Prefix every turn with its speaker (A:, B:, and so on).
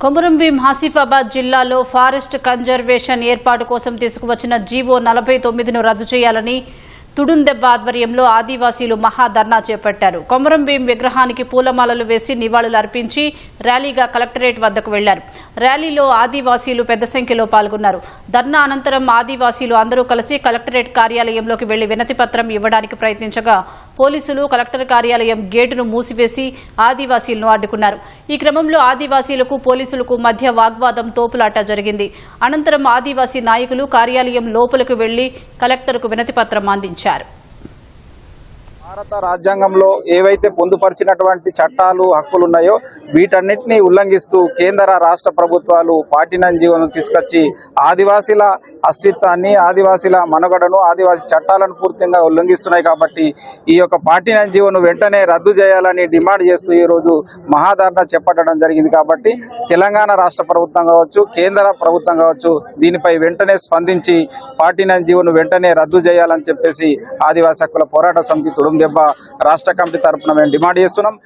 A: కొమురంభీం హాసిఫాబాద్ జిల్లాలో forest conservation ఏర్పాటు కోసం తీసుకువచ్చిన జీవో నలభై తొమ్మిదిను రద్దు చేయాలని తుడుందెబ్బ ఆధ్వర్యంలో ఆదివాసీలు మహాధర్నా చేపట్టారు. కొమరంభీం విగ్రహానికి పూలమాలలు వేసి నివాళులు అర్పించి ర్యాలీగా కలెక్టరేట్ వద్దకు వెళ్ళారు. ర్యాలీలో ఆదివాసీలు పెద్ద సంఖ్యలో పాల్గొన్నారు. ధర్నా అనంతరం ఆదివాసీలు అందరూ కలిసి కలెక్టరేట్ కార్యాలయంలోకి వెళ్ళి వినతి పత్రం ఇవ్వడానికి ప్రయత్నించగా పోలీసులు కలెక్టర్ కార్యాలయం గేటును మూసివేసి ఆదివాసీలను అడ్డుకున్నారు. ఈ క్రమంలో ఆదివాసీలకు పోలీసులకు మధ్య వాగ్వాదం తోపులాట జరిగింది. అనంతరం ఆదివాసీ నాయకులు కార్యాలయం లోపలకు వెళ్ళి కలెక్టర్కు వినతి పత్రం అందించారు. escuchar.
B: భారత రాజ్యాంగంలో ఏవైతే పొందుపరిచినటువంటి చట్టాలు హక్కులు ఉన్నాయో వీటన్నిటిని ఉల్లంఘిస్తూ కేంద్ర రాష్ట్ర ప్రభుత్వాలు పాటినం జీవనం తీసుకొచ్చి ఆదివాసీల అస్తిత్వాన్ని ఆదివాసీల మనుగడను ఆదివాసీ చట్టాలను పూర్తిగా ఉల్లంఘిస్తున్నాయి కాబట్టి ఈ యొక్క పాటినం జీవను వెంటనే రద్దు చేయాలని డిమాండ్ చేస్తూ ఈ రోజు మహాధారణ చేపట్టడం జరిగింది కాబట్టి తెలంగాణ రాష్ట్ర ప్రభుత్వం కావచ్చు కేంద్ర ప్రభుత్వం కావచ్చు దీనిపై వెంటనే స్పందించి పాటినం జీవను వెంటనే రద్దు చేయాలని చెప్పేసి ఆదివాసీ హక్కుల పోరాట సమితి దెబ్బ రాష్ట్ర కమిటీ తరఫున మేము డిమాండ్ చేస్తున్నాం.